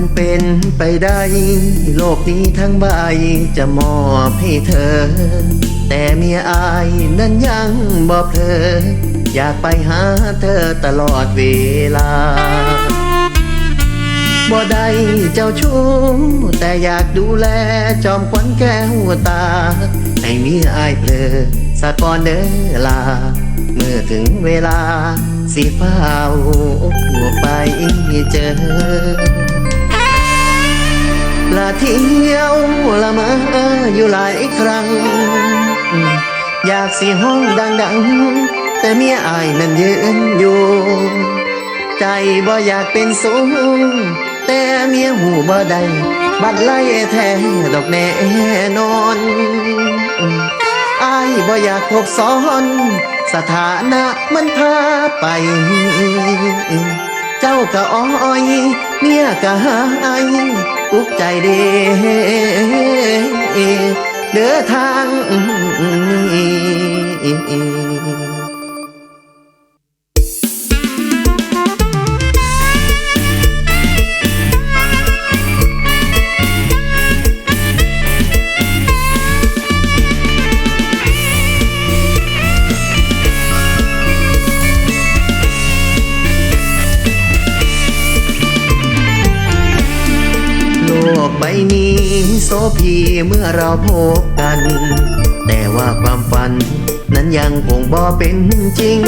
การเป็นไปได้ โลกนี้ทั้งใบจะมอบให้เธอ แต่เมียอายนั้นยังบ่เพลออยากไปหาเธอตลอดเวลาบ่ได้เจ้าชู้แต่อยากดูแลจอมขวัญแก้วตา ให้มีอายเพลอสะก่อนเด้อลา เมื่อถึงเวลา สิเฝ้าไปเจอ ละเที่ยวละเมออยู่หลายครั้ง อยากสิห้องดังๆ แต่เมียอายนั้นยืนอยู่ ใจบ่อยากเป็นสูง แต่เมียหูบ่ได้บัดไล่แท้ดอกแน่นอนอายบ่อยากคบซ้อน สถานะมันพาไป เจ้าก็อ้อย เมียก็หาย อุกใจดีเดินทาง ใบนี้โซพีเมื่อเราพบกัน แต่ว่าความฝัน นั้นยังคงบ่เป็นจริง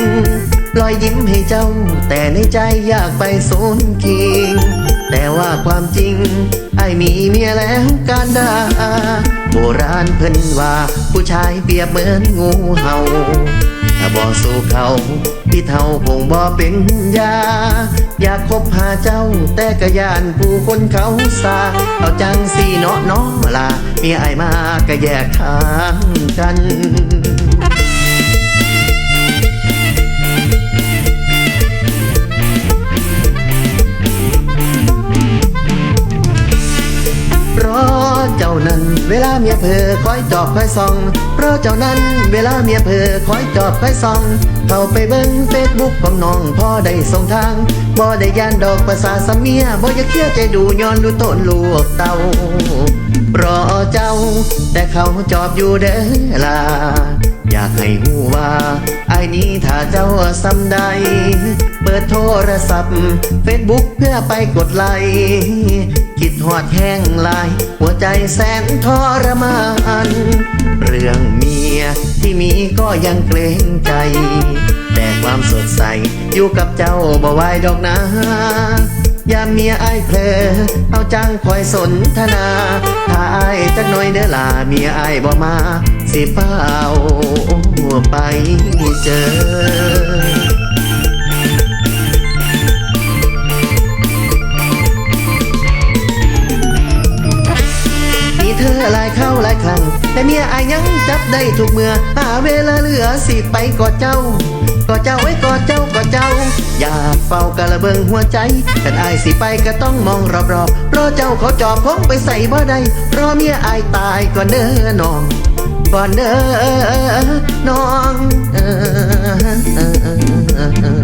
รอยยิ้มให้เจ้า แต่ในใจอยากไปสูนคิงแต่ว่าความจริง ไอ้มีเมียแล้วการดาโบราณเพิ่นว่าผู้ชายเปรียบเหมือนงูเห่า ถ้าบ่สู้เขาพี่เท่าคงบ่เป็นยา อยากคบหาเจ้าแต่กะยานผู้คนเขาสาเอาจังสีเนาะเนาะล่ะเมียไอมาก็แยกทางกันาเมียเพอคอยจอบคอยส่อง เพราะเจ้านั้นเวลาเมียเพอคอยจอบคอยส่อง เข้าไปเบิ้งเฟซบุ๊กของน้องพ่อได้ส่งทางบ่ได้ยานดอกภาษาสเมียบ่อยากเคลียร์ใจดูย้อนดูต้นลูกเตาเพราะเจ้า แต่เขาจอบอยู่เด้อล่ะากให้หูว่าไอ้นี้ถ้าเจ้าซ้ำใด เปิดโทรศัพท์ เฟซบุ๊กเพื่อไปกดไลค์คิดหอดแห้งลาย หัวใจแสนทรมาน เรื่องเมียที่มีก็ยังเกรงใจ แต่ความสดใส อยู่กับเจ้าบ่ไหวดอกนะยามเมียไอ้เพลอเอาจังคอยสนทนา ถ้าไอ้จักหน่อยเด้อล่ะเมียไอ้บ่มา สิเฝ้าไปเจอมีเธอหลายเข้าหลายครั้ง แต่เมียอายยังจับได้ทุกเมื่อหาเวลาเหลือสิไปกอดเจ้ากอดเจ้าไว้กอดเจ้ากอดเจ้า อยากเฝ้ากะละเบิงหัวใจแต่อายสิไปก็ต้องมองรอบๆเพราะเจ้าเขาจอบคงไปใส่บ่ได้เพราะเมียอายตายก่อนเด้อน้อง ก่อนเด้อน้องเออ